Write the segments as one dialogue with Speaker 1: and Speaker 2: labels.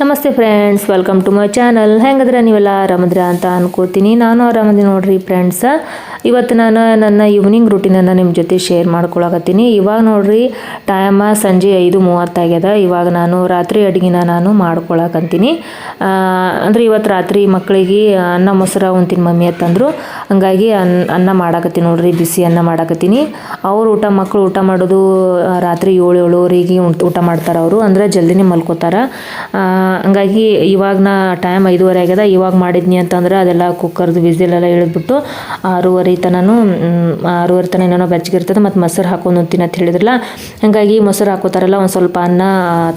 Speaker 1: ನಮಸ್ತೆ friends welcome to my channel ಹೆಂಗದ್ರೆ ನೀವೆಲ್ಲ? ಆರಾಮದ್ರ ಅಂತ ಅನ್ಕೋತೀನಿ. ನಾನು ಆರಾಮದಿ ನೋಡ್ರಿ ಫ್ರೆಂಡ್ಸ ಇವತ್ತು ನಾನು ನನ್ನ ಈವ್ನಿಂಗ್ ರೂಟೀನನ್ನು ನಿಮ್ಮ ಜೊತೆ ಶೇರ್ ಮಾಡ್ಕೊಳಕತ್ತೀನಿ. ಇವಾಗ ನೋಡ್ರಿ ಟೈಮ ಸಂಜೆ ಐದು ಮೂವತ್ತಾಗ್ಯದ ಇವಾಗ ನಾನು ರಾತ್ರಿ ಅಡುಗೆನ ನಾನು ಮಾಡ್ಕೊಳಕಂತೀನಿ. ಅಂದರೆ ಇವತ್ತು ರಾತ್ರಿ ಮಕ್ಕಳಿಗೆ ಅನ್ನ ಮೊಸರ ಉಂತಿನ ಮಮ್ಮಿ ಅಂತಂದರು ಹಂಗಾಗಿ ಅನ್ನ ಅನ್ನ ಮಾಡಾಕತ್ತೀನಿ ನೋಡ್ರಿ, ಬಿಸಿ ಅನ್ನ ಮಾಡಾಕತ್ತೀನಿ. ಅವ್ರು ಊಟ ಮಕ್ಕಳು ಊಟ ಮಾಡೋದು ರಾತ್ರಿ ಏಳು ಏಳುವರೆಗೆ ಊಟ ಮಾಡ್ತಾರೆ ಅವರು. ಅಂದರೆ ಜಲ್ದಿನೇ ಮಲ್ಕೋತಾರೆ. ಹಂಗಾಗಿ ಇವಾಗ ನಾ ಟೈಮ್ ಐದುವರೆ ಆಗ್ಯದ. ಇವಾಗ ಮಾಡಿದ್ನಿ ಅಂತಂದ್ರೆ ಅದೆಲ್ಲ ಕುಕ್ಕರ್ದು ವಿಸಿಲೆಲ್ಲ ಇಳಿದ್ಬಿಟ್ಟು ಆರೂವರೆ ತನೂ ನಾನು ಆರೂವರೆ ತನಕ ಏನೋ ಬೆಚ್ಚಗಿರ್ತದೆ ಮತ್ತು ಮೊಸರು ಹಾಕೊಂಡು ಅಂತ ಹೇಳಿದ್ರಲ್ಲ, ಹಾಗಾಗಿ ಮೊಸರು ಹಾಕೋತಾರಲ್ಲ ಒಂದು ಸ್ವಲ್ಪ ಅನ್ನ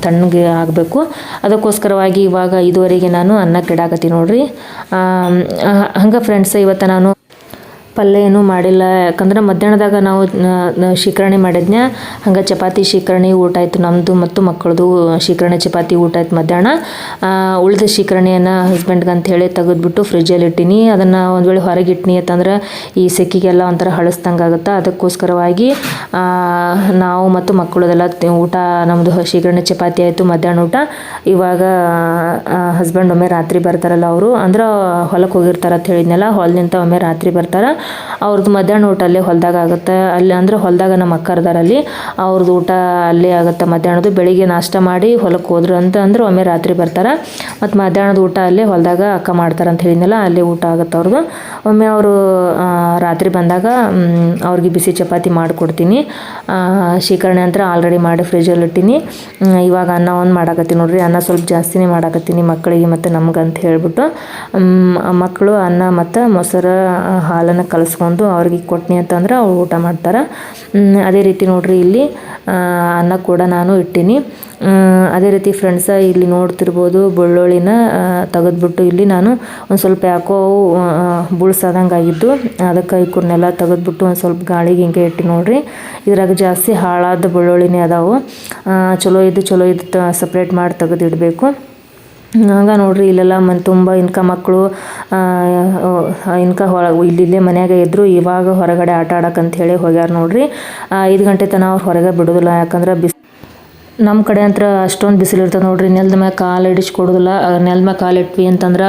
Speaker 1: ತಣ್ಣಗೆ ಆಗಬೇಕು. ಅದಕ್ಕೋಸ್ಕರವಾಗಿ ಇವಾಗ ಇದುವರೆಗೆ ನಾನು ಅನ್ನ ಕೆಡಾಕತ್ತೀನಿ ನೋಡ್ರಿ. ಹಂಗೆ ಫ್ರೆಂಡ್ಸ್ ಇವತ್ತು ನಾನು ಪಲ್ಯ ಏನೂ ಮಾಡಿಲ್ಲ. ಯಾಕಂದ್ರೆ ಮಧ್ಯಾಹ್ನದಾಗ ನಾವು ಶೀಕರಣಿ ಮಾಡಿದ್ನ ಹಂಗೆ ಚಪಾತಿ, ಶೀಕರಣೆ ಊಟ ಆಯಿತು ನಮ್ಮದು ಮತ್ತು ಮಕ್ಕಳದು ಶೀಕರಣೆ, ಚಪಾತಿ ಊಟ ಆಯ್ತು ಮಧ್ಯಾಹ್ನ. ಉಳಿದ ಶೀಕರಣೆಯನ್ನು ಹಸ್ಬೆಂಡ್ಗೆ ಅಂತ ಹೇಳಿ ತೆಗೆದ್ಬಿಟ್ಟು ಫ್ರಿಜ್ಜಲ್ಲಿ ಇಟ್ಟೀನಿ. ಅದನ್ನು ಒಂದು ವೇಳೆ ಹೊರಗೆ ಇಟ್ಟಿನಿ ಅಂತಂದ್ರೆ ಈ ಸೆಕ್ಕಿಗೆಲ್ಲ ಒಂಥರ ಹಳಸ್ದಂಗೆ ಆಗುತ್ತೆ. ಅದಕ್ಕೋಸ್ಕರವಾಗಿ ನಾವು ಮತ್ತು ಮಕ್ಕಳದೆಲ್ಲ ಊಟ ನಮ್ಮದು ಶೀಕರಣೆ, ಚಪಾತಿ ಆಯಿತು, ಮಧ್ಯಾಹ್ನ ಊಟ. ಇವಾಗ ಹಸ್ಬೆಂಡ್ ಒಮ್ಮೆ ರಾತ್ರಿ ಬರ್ತಾರಲ್ಲ ಅವರು. ಅಂದ್ರೆ ಹೊಲಕ್ಕೆ ಹೋಗಿರ್ತಾರೆ ಅಂತ ಹೇಳಿದ್ನಲ್ಲ, ಹೊಲದಿಂದ ಒಮ್ಮೆ ರಾತ್ರಿ ಬರ್ತಾರೆ. ಅವ್ರದ್ದು ಮಧ್ಯಾಹ್ನ ಊಟ ಅಲ್ಲೇ ಹೊಲ್ದಾಗ ಆಗುತ್ತೆ. ಅಲ್ಲಿ ಅಂದ್ರೆ ಹೊಲ್ದಾಗ ನಮ್ಮ ಅಕ್ಕ ಇದಾರೆ ಅಲ್ಲಿ ಅವ್ರದ್ದು ಊಟ ಅಲ್ಲೇ ಆಗುತ್ತೆ ಮಧ್ಯಾಹ್ನದ್ದು. ಬೆಳಿಗ್ಗೆ ನಾಷ್ಟ ಮಾಡಿ ಹೊಲಕ್ಕೆ ಹೋದ್ರು ಅಂತ ಅಂದ್ರೆ ಒಮ್ಮೆ ರಾತ್ರಿ ಬರ್ತಾರೆ. ಮತ್ತು ಮಧ್ಯಾಹ್ನದ ಊಟ ಅಲ್ಲೇ ಹೊಲದಾಗ ಅಕ್ಕ ಮಾಡ್ತಾರೆ ಅಂತ ಹೇಳಿದ್ನಲ್ಲ, ಅಲ್ಲೇ ಊಟ ಆಗುತ್ತೆ ಅವ್ರದ್ದು ಒಮ್ಮೆ ಅವರು ರಾತ್ರಿ ಬಂದಾಗ ಅವ್ರಿಗೆ ಬಿಸಿ ಚಪಾತಿ ಮಾಡಿಕೊಡ್ತೀನಿ. ಶೀಕರಣೆ ಅಂತ ಆಲ್ರೆಡಿ ಮಾಡಿ ಫ್ರಿಜ್ಜಲ್ಲಿ ಇಟ್ಟೀನಿ. ಇವಾಗ ಅನ್ನ ಒಂದು ಮಾಡಾಕತ್ತೀನಿ ನೋಡ್ರಿ. ಅನ್ನ ಸ್ವಲ್ಪ ಜಾಸ್ತಿನೇ ಮಾಡಾಕತ್ತೀನಿ ಮಕ್ಕಳಿಗೆ ಮತ್ತು ನಮ್ಗೆ ಅಂತ ಹೇಳ್ಬಿಟ್ಟು ಮಕ್ಕಳು ಅನ್ನ ಮತ್ತು ಮೊಸರು ಹಾಲನ್ನು ಕಲಿಸ್ಕೊಂಡು ಅವ್ರಿಗೆ ಕೊಟ್ಟನಿ ಅಂತಂದ್ರೆ ಅವ್ರು ಊಟ ಮಾಡ್ತಾರೆ. ಅದೇ ರೀತಿ ನೋಡ್ರಿ ಇಲ್ಲಿ ಅನ್ನ ಕೂಡ ನಾನು ಇಟ್ಟೀನಿ. ಅದೇ ರೀತಿ ಫ್ರೆಂಡ್ಸ ಇಲ್ಲಿ ನೋಡ್ತಿರ್ಬೋದು ಬೆಳ್ಳುಳ್ಳಿನ ತೆಗೆದ್ಬಿಟ್ಟು ಇಲ್ಲಿ ನಾನು ಒಂದು ಸ್ವಲ್ಪ ಯಾಕೋ ಬುಳ್ಸದಂಗೆ ಆಗಿದ್ದು. ಅದಕ್ಕೆ ಇವ್ರನ್ನೆಲ್ಲ ತೆಗೆದ್ಬಿಟ್ಟು ಒಂದು ಸ್ವಲ್ಪ ಗಾಳಿಗೆ ಹಿಂಗೆ ಇಟ್ಟು ನೋಡ್ರಿ. ಇದ್ರಾಗ ಜಾಸ್ತಿ ಹಾಳಾದ ಬೆಳ್ಳುಳ್ಳಿನೇ ಅದಾವು. ಚಲೋ ಇದ್ದು ಚಲೋ ಇದ್ದು ಸಪ್ರೇಟ್ ಮಾಡಿ ತೆಗೆದಿಡಬೇಕು. ಹಂಗ ನೋಡ್ರಿ ಇಲ್ಲೆಲ್ಲ ಮನ್ ತುಂಬ ಇನ್ಕ ಮಕ್ಕಳು ಇನ್ಕ ಹೊರ ಇಲ್ಲಿಲ್ಲೇ ಮನ್ಯಾಗೆ ಇದ್ರು, ಇವಾಗ ಹೊರಗಡೆ ಆಟ ಆಡಕ್ಕಂತ ಹೇಳಿ ಹೋಗ್ಯಾರ ನೋಡ್ರಿ. ಐದು ಗಂಟೆ ತನಕ ಅವ್ರು ಹೊರಗೆ ಬಿಡೋದಿಲ್ಲ, ಯಾಕಂದ್ರೆ ಬಿಸ್ ನಮ್ಮ ಕಡೆ ಅಂತ ಅಷ್ಟೊಂದು ಬಿಸಿಲು ಇರ್ತದೆ ನೋಡ್ರಿ. ನೆಲದ ಮ್ಯಾಗ ಕಾಲು ಇಡಿಸ್ಕೊಡೋದಿಲ್ಲ ನೆಲದ ಮ್ಯಾಗ ಕಾಲು ಇಟ್ವಿ ಅಂತಂದ್ರೆ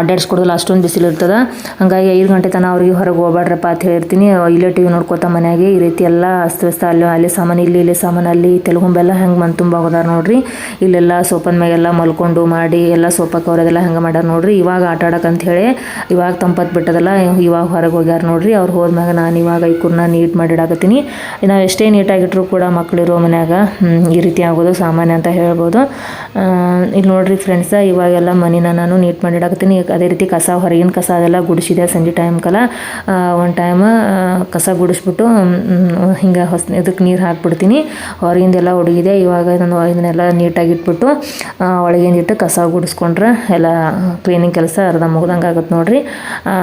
Speaker 1: ಅಡ್ಡಾಡ್ಸ್ಕೊಡೋದಿಲ್ಲ ಅಷ್ಟೊಂದು ಬಿಸಿಲು ಇರ್ತದೆ. ಹಂಗಾಗಿ ಐದು ಗಂಟೆ ತನಕ ಅವ್ರಿಗೆ ಹೊರಗೆ ಹೋಗ್ಬೇಡ್ರಪ್ಪ ಅಂತ ಹೇಳಿರ್ತೀನಿ ಇಲ್ಲೇ ಟಿ ವಿ ನೋಡ್ಕೊತ ಮನೆಯಾಗೆ ಈ ರೀತಿ ಎಲ್ಲ ಅಸ್ತವ್ಯಸ್ತ ಅಲ್ಲಿ ಅಲ್ಲಿ ಸಾಮಾನು, ಇಲ್ಲಿ ಇಲ್ಲಿ ಸಾಮಾನು, ಅಲ್ಲಿ ತೆಲುಗುಂಬೆಲ್ಲ ಹೆಂಗೆ ಮನ್ ತುಂಬ ಹೋದಾರ ನೋಡ್ರಿ. ಇಲ್ಲೆಲ್ಲ ಸೋಪನ್ ಮ್ಯಾಗೆಲ್ಲ ಮಲ್ಕೊಂಡು ಮಾಡಿ ಎಲ್ಲ ಸೋಪಕ್ಕೆ ಅವರೆಲ್ಲ ಹೆಂಗೆ ಮಾಡ್ಯಾರ ನೋಡ್ರಿ. ಇವಾಗ ಆಟ ಆಡಕ್ಕಂತ ಹೇಳಿ, ಇವಾಗ ತಂಪತ್ ಬಿಟ್ಟದಲ್ಲ, ಇವಾಗ ಹೊರಗೆ ಹೋಗ್ಯಾರ ನೋಡ್ರಿ. ಅವ್ರು ಹೋದ್ಮ್ಯಾಗ ನಾನು ಇವಾಗ ಇವ್ರನ್ನ ನೀಟ್ ಮಾಡಿಡಾಕತ್ತೀನಿ ನಾವು ಎಷ್ಟೇ ನೀಟಾಗಿಟ್ರು ಕೂಡ ಮಕ್ಕಳಿರೋ ಮನ್ಯಾಗ ಈ ರೀತಿ ಆಗೋದು ಸಾಮಾನ್ಯ ಅಂತ ಹೇಳ್ಬೋದು. ಇಲ್ಲಿ ನೋಡ್ರಿ ಫ್ರೆಂಡ್ಸ ಇವಾಗೆಲ್ಲ ಮನಿನ ನಾನು ನೀಟ್ ಮಾಡಿ ಇಡಾಕತ್ತೀನಿ. ಅದೇ ರೀತಿ ಕಸ, ಹೊರಗಿನ ಕಸ ಅದೆಲ್ಲ ಗುಡಿಸಿದೆ ಸಂಜೆ ಟೈಮ್ಗೆಲ್ಲ ಒಂದು ಟೈಮ್ ಕಸ ಗುಡಿಸ್ಬಿಟ್ಟು ಹಿಂಗೆ ಹೊಸ ಇದಕ್ಕೆ ನೀರು ಹಾಕ್ಬಿಡ್ತೀನಿ. ಹೊರಗಿಂದೆಲ್ಲ ಹುಡುಗಿದೆ, ಇವಾಗ ನಾನು ಇದನ್ನೆಲ್ಲ ನೀಟಾಗಿ ಇಟ್ಬಿಟ್ಟು ಒಳಗಿಂದ ಇಟ್ಟು ಕಸ ಗುಡಿಸ್ಕೊಂಡ್ರೆ ಎಲ್ಲ ಕ್ಲೀನಿಂಗ್ ಕೆಲಸ ಅರ್ಧ ಮುಗ್ದಂಗೆ ಆಗುತ್ತೆ ನೋಡಿರಿ.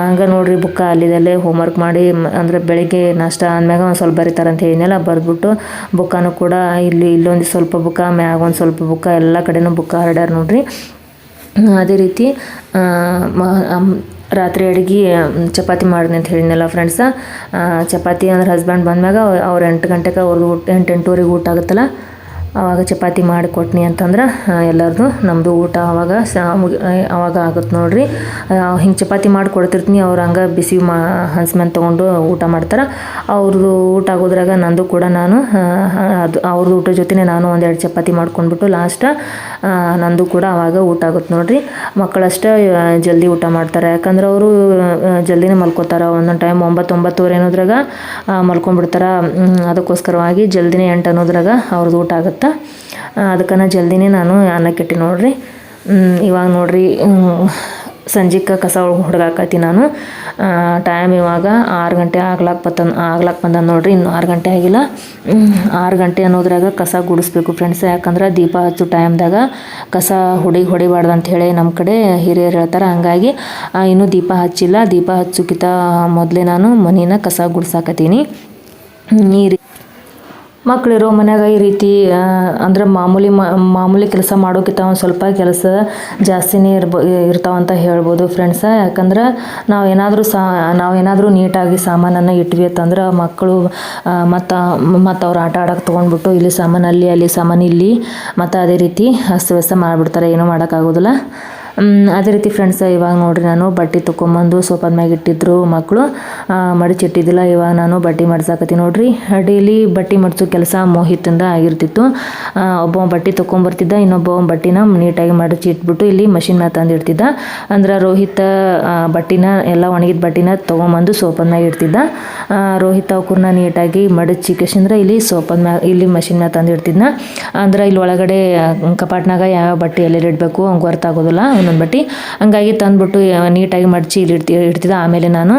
Speaker 1: ಹಂಗೆ ನೋಡ್ರಿ ಬುಕ್ಕ ಅಲ್ಲಿದಲ್ಲೇ ಹೋಮ್ವರ್ಕ್ ಮಾಡಿ ಅಂದರೆ ಅಂದ್ರೆ ಬೆಳಿಗ್ಗೆ ನಾಷ್ಟ ಅಂದಮ್ಯಾಗ ಒಂದು ಸ್ವಲ್ಪ ಬರೀತಾರೆ ಅಂತ ಹೇಳಿದ್ನಲ್ಲ, ಬರೆದ್ಬಿಟ್ಟು ಬುಕ್ಕನೂ ಕೂಡ ಇಲ್ಲಿ, ಇಲ್ಲೊಂದು ಸ್ವಲ್ಪ ಬುಕ್ಕ ಮ್ಯಾಗ ಒಂದು ಸ್ವಲ್ಪ ಬುಕ್ಕ ಎಲ್ಲ ಕಡೆನೂ ಬುಕ್ಕ ಹರಡ್ಯಾರ ನೋಡ್ರಿ. ಅದೇ ರೀತಿ ರಾತ್ರಿ ಅಡುಗೆ ಚಪಾತಿ ಮಾಡಿದೆ ಅಂತ ಹೇಳಿದ್ನಲ್ಲ ಫ್ರೆಂಡ್ಸ ಚಪಾತಿ ಅಂದ್ರೆ ಹಸ್ಬೆಂಡ್ ಬಂದ್ಮ್ಯಾಗ ಅವ್ರು ಎಂಟು ಗಂಟೆಗೆ ಅವ್ರದ್ದು ಊಟ, ಎಂಟು, ಎಂಟೂವರೆಗೆ ಊಟ ಆಗುತ್ತಲ್ಲ. ಆವಾಗ ಚಪಾತಿ ಮಾಡಿ ಕೊಟ್ನಿ ಅಂತಂದ್ರೆ ಎಲ್ಲರದು ನಮ್ಮದು ಊಟ ಆವಾಗ ಆವಾಗ ಆಗುತ್ತೆ ನೋಡಿರಿ. ಹಿಂಗೆ ಚಪಾತಿ ಮಾಡಿ ಕೊಡ್ತಿರ್ತೀನಿ ಅವ್ರು ಹಂಗೆ ಬಿಸಿ ಮಾ ಹಂಚ್ಮೇಲೆ ತೊಗೊಂಡು ಊಟ ಮಾಡ್ತಾರೆ. ಅವ್ರದ್ದು ಊಟ ಆಗೋದ್ರಾಗ ನಂದು ಕೂಡ ನಾನು ಅದು ಅವ್ರದ್ದು ಊಟ ಜೊತೆನೇ ನಾನು ಒಂದೆರಡು ಚಪಾತಿ ಮಾಡ್ಕೊಂಡ್ಬಿಟ್ಟು ಲಾಸ್ಟ್ ನಂದು ಕೂಡ ಆವಾಗ ಊಟ ಆಗುತ್ತೆ ನೋಡಿರಿ. ಮಕ್ಕಳಷ್ಟೇ ಜಲ್ದಿ ಊಟ ಮಾಡ್ತಾರೆ. ಯಾಕಂದ್ರೆ ಅವರು ಜಲ್ದಿನೇ ಮಲ್ಕೋತಾರೆ. ಒಂದೊಂದು ಟೈಮ್ ಒಂಬತ್ತು ಒಂಬತ್ತುವರೆ ಅನ್ನೋದ್ರಾಗ ಮಲ್ಕೊಂಡ್ಬಿಡ್ತಾರೆ. ಅದಕ್ಕೋಸ್ಕರವಾಗಿ ಜಲ್ದಿನೇ ಎಂಟು ಅನ್ನೋದ್ರಾಗ ಅವ್ರದ್ದು ಊಟ ಆಗುತ್ತೆ. ಅದಕ್ಕೆ ಜಲ್ದಿನೇ ನಾನು ಅನ್ನಕ್ಕಿಟ್ಟು ನೋಡ್ರಿ. ಇವಾಗ ನೋಡ್ರಿ ಸಂಜೆಗೆ ಕಸ ಹೊಡ್ಗಾಕತ್ತಿ ನಾನು. ಟೈಮ್ ಇವಾಗ ಆರು ಗಂಟೆ ಆಗ್ಲಾಕ್ ಬತ್ತ ಆಗ್ಲಾಕ್ ಬಂದ ನೋಡ್ರಿ, ಇನ್ನು ಆರು ಗಂಟೆ ಆಗಿಲ್ಲ. ಆರು ಗಂಟೆ ಅನ್ನೋದ್ರಾಗ ಕಸ ಗುಡಿಸ್ಬೇಕು ಫ್ರೆಂಡ್ಸ್ ಯಾಕಂದ್ರೆ ದೀಪ ಹಚ್ಚು ಟೈಮ್ದಾಗ ಕಸ ಹೊಡಿ, ಹೊಡಿಬಾರ್ದು ಅಂತ ಹೇಳಿ ನಮ್ಮ ಕಡೆ ಹಿರಿಯರು ಹೇಳ್ತಾರೆ, ಹಂಗಾಗಿ ಇನ್ನೂ ದೀಪ ಹಚ್ಚಿಲ್ಲ. ದೀಪ ಹಚ್ಚೋಕ್ಕಿಂತ ಮೊದಲೇ ನಾನು ಮನೇನ ಕಸ ಗುಡ್ಸಾಕತ್ತೀನಿ. ಈ ರೀ ಮಕ್ಕಳಿರೋ ಮನ್ಯಾಗ ಈ ರೀತಿ ಅಂದ್ರೆ ಮಾಮೂಲಿ ಮಾಮೂಲಿ ಕೆಲಸ ಮಾಡೋಕ್ಕಿಂತ ಒಂದು ಸ್ವಲ್ಪ ಕೆಲಸ ಜಾಸ್ತಿನೇ ಇರ್ಬೋ ಇರ್ತಾವಂತ ಹೇಳ್ಬೋದು ಫ್ರೆಂಡ್ಸ ಯಾಕಂದ್ರೆ ನಾವು ಏನಾದರೂ ಸಾ, ನಾವು ಏನಾದರೂ ನೀಟಾಗಿ ಸಾಮಾನನ್ನು ಇಟ್ವಿ ಅಂತಂದ್ರೆ ಮಕ್ಕಳು ಮತ್ತು ಮತ್ತು ಅವ್ರು ಆಟ ಆಡೋಕೆ ತೊಗೊಂಡ್ಬಿಟ್ಟು ಇಲ್ಲಿ ಸಾಮಾನು ಅಲ್ಲಿ ಅಲ್ಲಿ ಸಾಮಾನು ಇಲ್ಲಿ, ಮತ್ತು ಅದೇ ರೀತಿ ಅಸ್ತವ್ಯಸ್ತ ಮಾಡಿಬಿಡ್ತಾರೆ. ಏನೂ ಮಾಡೋಕ್ಕಾಗೋದಿಲ್ಲ ಅದೇ ರೀತಿ ಫ್ರೆಂಡ್ಸ್ ಇವಾಗ ನೋಡ್ರಿ ನಾನು ಬಟ್ಟೆ ತೊಗೊಂಬಂದು ಸೋಪನ್ ಮ್ಯಾಗ ಇಟ್ಟಿದ್ರು ಮಕ್ಕಳು ಮಡಿಚಿಟ್ಟಿದ್ದಿಲ್ಲ ಇವಾಗ ನಾನು ಬಟ್ಟೆ ಮಡ್ಸಾಕತ್ತೀನಿ ನೋಡ್ರಿ. ಡೈಲಿ ಬಟ್ಟೆ ಮಡಿಸೋ ಕೆಲಸ ಮೋಹಿತಿಂದ ಆಗಿರ್ತಿತ್ತು. ಒಬ್ಬ ಬಟ್ಟೆ ತೊಗೊಂಬರ್ತಿದ್ದ ಇನ್ನೊಬ್ಬ ಬಟ್ಟೆನ ನೀಟಾಗಿ ಮಡಚಿ ಇಟ್ಬಿಟ್ಟು ಇಲ್ಲಿ ಮಷಿನ್ ಮ್ಯಾಗ ತಂದಿರ್ತಿದ್ದ ಅಂದ್ರೆ ರೋಹಿತ ಬಟ್ಟಿನ, ಎಲ್ಲ ಒಣಗಿದ ಬಟ್ಟಿನ ತೊಗೊಂಬಂದು ಸೋಪನ್ ಮ್ಯಾಗ ಇಡ್ತಿದ್ದ. ರೋಹಿತ್ ಅವ್ಕೂರ್ನ ನೀಟಾಗಿ ಮಡಚಿ ಕೆಶಿಂದ್ರೆ ಇಲ್ಲಿ ಸೋಪನ್ ಮ್ಯಾಗ, ಇಲ್ಲಿ ಮಷಿನ್ ಮ್ಯಾಗ ತಂದಿಡ್ತಿದ್ನ. ಅಂದ್ರೆ ಇಲ್ಲಿ ಒಳಗಡೆ ಕಪಾಟ್ನಾಗ ಯಾವ ಬಟ್ಟೆ ಎಲ್ಲೆಲ್ಲಿ ಇಡಬೇಕು ಅವ್ಗೆ ಗೊತ್ತಾಗೋದಿಲ್ಲ ಒಂದೊಂದು ಬಟ್ಟೆ ಹಂಗಾಗಿ ತಂದ್ಬಿಟ್ಟು ನೀಟಾಗಿ ಮಡಚಿ ಇಲ್ಲಿ ಇಡ್ತಿ, ಇಡ್ತಿದ್ದೆ. ಆಮೇಲೆ ನಾನು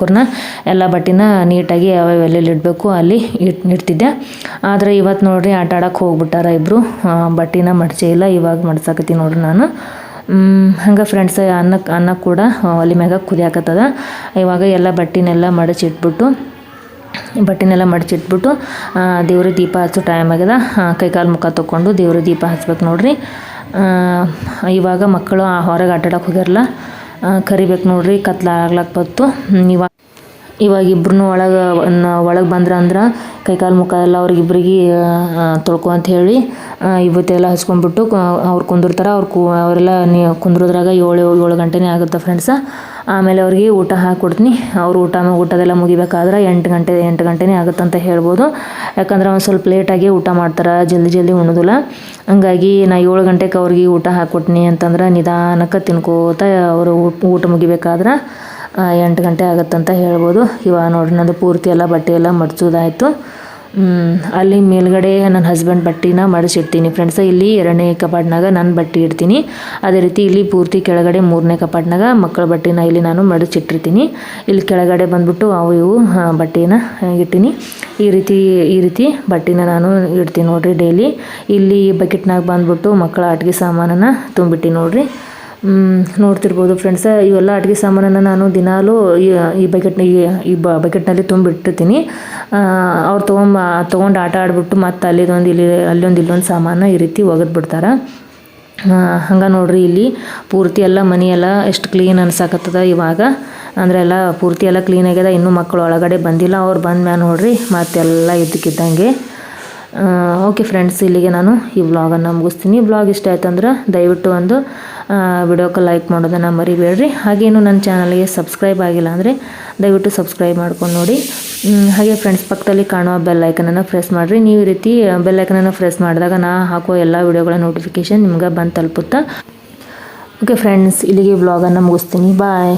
Speaker 1: ಕೂರ್ನ ಎಲ್ಲ ಬಟ್ಟಿನ ನೀಟಾಗಿ ಯಾವ ಎಲ್ಲೆಲ್ಲಿ ಇಡಬೇಕು ಅಲ್ಲಿ ಇಟ್, ಇಡ್ತಿದ್ದೆ. ಆದರೆ ಇವತ್ತು ನೋಡ್ರಿ ಆಟ ಆಡೋಕೆ ಹೋಗ್ಬಿಟ್ಟಾರ ಇಬ್ಬರು ಬಟ್ಟಿನ ಮಡಚೇ ಇಲ್ಲ, ಇವಾಗ ಮಡ್ಸಕತ್ತೀನಿ ನೋಡ್ರಿ ನಾನು. ಹಂಗೆ ಫ್ರೆಂಡ್ಸ್ ಅನ್ನಕ್ಕೆ ಅನ್ನ ಕೂಡ ಒಲೆ ಮ್ಯಾಗ ಕುದಿಯಾಕತ್ತದ. ಇವಾಗ ಎಲ್ಲ ಬಟ್ಟಿನೆಲ್ಲ ಮಡಚಿಟ್ಬಿಟ್ಟು, ಬಟ್ಟೆನೆಲ್ಲ ಮಡಚಿಟ್ಬಿಟ್ಟು ದೇವ್ರಿಗೆ ದೀಪ ಹಚ್ಚೋ ಟೈಮ್ ಆಗ್ಯದ. ಕೈಕಾಲು ಮುಖ ತೊಗೊಂಡು ದೇವ್ರಿಗೆ ದೀಪ ಹಚ್ಬೇಕು ನೋಡ್ರಿ. ಇವಾಗ ಮಕ್ಕಳು ಆ ಹೊರಗೆ ಆಟಾಡಕ್ಕೆ ಹೋಗ್ಯಾರಲ್ಲ ಕರಿಬೇಕು ನೋಡ್ರಿ ಕತ್ಲಾಗ್ಲಕ್ಕೆ ಬತ್ತು ಇವಾಗ ಇವಾಗ ಇಬ್ರು ಒಳಗೆ ಒಳಗೆ ಬಂದ್ರ ಅಂದ್ರೆ ಕೈಕಾಲು ಮುಖ ಎಲ್ಲ ಅವ್ರಿಗಿಬ್ರಿಗೆ ತೊಳ್ಕೊ ಅಂತ ಹೇಳಿ ಇವತ್ತೆಲ್ಲ ಹಚ್ಕೊಂಡ್ಬಿಟ್ಟು ಅವ್ರು ಕುಂದಿರ್ತಾರೆ, ಅವ್ರು ಕು, ಅವರೆಲ್ಲ ನೀ ಕುಂದ್ರದ್ರಾಗ ಏಳು ಏಳು ಗಂಟೆನೇ ಆಗುತ್ತೆ ಫ್ರೆಂಡ್ಸ ಆಮೇಲೆ ಅವ್ರಿಗೆ ಊಟ ಹಾಕ್ಕೊಡ್ತೀನಿ ಅವ್ರು ಊಟ ಊಟದೆಲ್ಲ ಮುಗಿಬೇಕಾದ್ರೆ ಎಂಟು ಗಂಟೆ, ಎಂಟು ಗಂಟೆನೇ ಆಗುತ್ತೆ ಅಂತ ಹೇಳ್ಬೋದು. ಯಾಕಂದ್ರೆ ಒಂದು ಸ್ವಲ್ಪ ಲೇಟಾಗಿ ಊಟ ಮಾಡ್ತಾರೆ, ಜಲ್ದಿ ಜಲ್ದಿ ಉಣ್ಣೋದಿಲ್ಲ ಹಂಗಾಗಿ ನಾ ಏಳು ಗಂಟೆಗೆ ಅವ್ರಿಗೆ ಊಟ ಹಾಕ್ಕೊಟ್ನಿ ಅಂತಂದ್ರೆ ನಿಧಾನಕ್ಕೆ ತಿನ್ಕೋತ ಅವರು ಊಟ ಮುಗಿಬೇಕಾದ್ರೆ ಎಂಟು ಗಂಟೆ ಆಗುತ್ತಂತ ಹೇಳ್ಬೋದು. ಇವಾಗ ನೋಡ್ರಿ ನಂದು ಪೂರ್ತಿ ಎಲ್ಲ ಬಟ್ಟೆ ಎಲ್ಲ ಮಡ್ಸೋದಾಯಿತು ಅಲ್ಲಿ ಮೇಲ್ಗಡೆ ನನ್ನ ಹಸ್ಬೆಂಡ್ ಬಟ್ಟೆನ ಮಡಿಸಿಡ್ತೀನಿ ಫ್ರೆಂಡ್ಸ ಇಲ್ಲಿ ಎರಡನೇ ಕಪಾಟ್ನಾಗ ನನ್ನ ಬಟ್ಟೆ ಇಡ್ತೀನಿ. ಅದೇ ರೀತಿ ಇಲ್ಲಿ ಪೂರ್ತಿ ಕೆಳಗಡೆ ಮೂರನೇ ಕಪಾಟ್ನಾಗ ಮಕ್ಕಳ ಬಟ್ಟೆನ ಇಲ್ಲಿ ನಾನು ಮಡಿಸಿಟ್ಟಿರ್ತೀನಿ ಇಲ್ಲಿ ಕೆಳಗಡೆ ಬಂದ್ಬಿಟ್ಟು ಅವು ಇವು ಬಟ್ಟೆನ ಇಟ್ಟಿನಿ. ಈ ರೀತಿ ಈ ರೀತಿ ಬಟ್ಟೆನ ನಾನು ಇಡ್ತೀನಿ ನೋಡಿರಿ ಡೈಲಿ ಇಲ್ಲಿ ಬಕೆಟ್ನಾಗ ಬಂದ್ಬಿಟ್ಟು ಮಕ್ಕಳ ಆಟಿಕೆ ಸಾಮಾನನ್ನು ತುಂಬಿಟ್ಟು ನೋಡ್ರಿ. ನೋಡ್ತಿರ್ಬೋದು ಫ್ರೆಂಡ್ಸ್ ಇವೆಲ್ಲ ಅಡುಗೆ ಸಾಮಾನನ್ನು ನಾನು ದಿನಾಲೂ ಈ ಬಕೆಟ್ನ ಈ ಬ, ಬಕೆಟ್ನಲ್ಲಿ ತುಂಬಿಟ್ಟಿರ್ತೀನಿ. ಅವ್ರು ತೊಗೊಂಬ, ತೊಗೊಂಡು ಆಟ ಆಡ್ಬಿಟ್ಟು ಮತ್ತೆ ಅಲ್ಲಿದೊಂದು ಇಲ್ಲಿ, ಅಲ್ಲೊಂದು ಇಲ್ಲೊಂದು ಸಾಮಾನು ಈ ರೀತಿ ಒಗೆದು ಬಿಡ್ತಾರೆ. ಹಂಗೆ ನೋಡ್ರಿ ಇಲ್ಲಿ ಪೂರ್ತಿ ಎಲ್ಲ ಮನೆಯೆಲ್ಲ ಎಷ್ಟು ಕ್ಲೀನ್ ಅನ್ಸಾಕತ್ತದ ಇವಾಗ. ಅಂದ್ರೆ ಎಲ್ಲ ಪೂರ್ತಿ ಎಲ್ಲ ಕ್ಲೀನ್ ಆಗ್ಯದ. ಇನ್ನೂ ಮಕ್ಕಳು ಒಳಗಡೆ ಬಂದಿಲ್ಲ. ಅವ್ರು ಬಂದ ಮ್ಯಾಲ ನೋಡ್ರಿ ಮತ್ತೆಲ್ಲ ಇದ್ದಕ್ಕಿದ್ದಂಗೆ ಓಕೆ ಫ್ರೆಂಡ್ಸ್ ಇಲ್ಲಿಗೆ ನಾನು ಈ ವ್ಲಾಗನ್ನು ಮುಗಿಸ್ತೀನಿ. ವ್ಲಾಗ್ ಇಷ್ಟ ಆಯ್ತಂದ್ರೆ ದಯವಿಟ್ಟು ಒಂದು ವಿಡಿಯೋಕ್ಕೆ ಲೈಕ್ ಮಾಡೋದನ್ನು ಮರಿಬೇಡ್ರಿ. ಹಾಗೇನು ನನ್ನ ಚಾನಲ್ಗೆ ಸಬ್ಸ್ಕ್ರೈಬ್ ಆಗಿಲ್ಲ ಅಂದರೆ ದಯವಿಟ್ಟು ಸಬ್ಸ್ಕ್ರೈಬ್ ಮಾಡ್ಕೊಂಡು ನೋಡಿ. ಹಾಗೆ ಫ್ರೆಂಡ್ಸ್ ಪಕ್ಕದಲ್ಲಿ ಕಾಣುವ ಬೆಲ್ ಐಕನನ್ನು ಪ್ರೆಸ್ ಮಾಡಿರಿ. ನೀವು ಈ ರೀತಿ ಬೆಲ್ ಐಕನನ್ನು ಪ್ರೆಸ್ ಮಾಡಿದಾಗ ನಾ ಹಾಕೋ ಎಲ್ಲ ವಿಡಿಯೋಗಳ ನೋಟಿಫಿಕೇಷನ್ ನಿಮ್ಗೆ ಬಂದು ತಲುಪುತ್ತಾ. ಓಕೆ ಫ್ರೆಂಡ್ಸ್ ಇಲ್ಲಿಗೆ ವ್ಲಾಗನ್ನು ಮುಗಿಸ್ತೀನಿ. ಬಾಯ್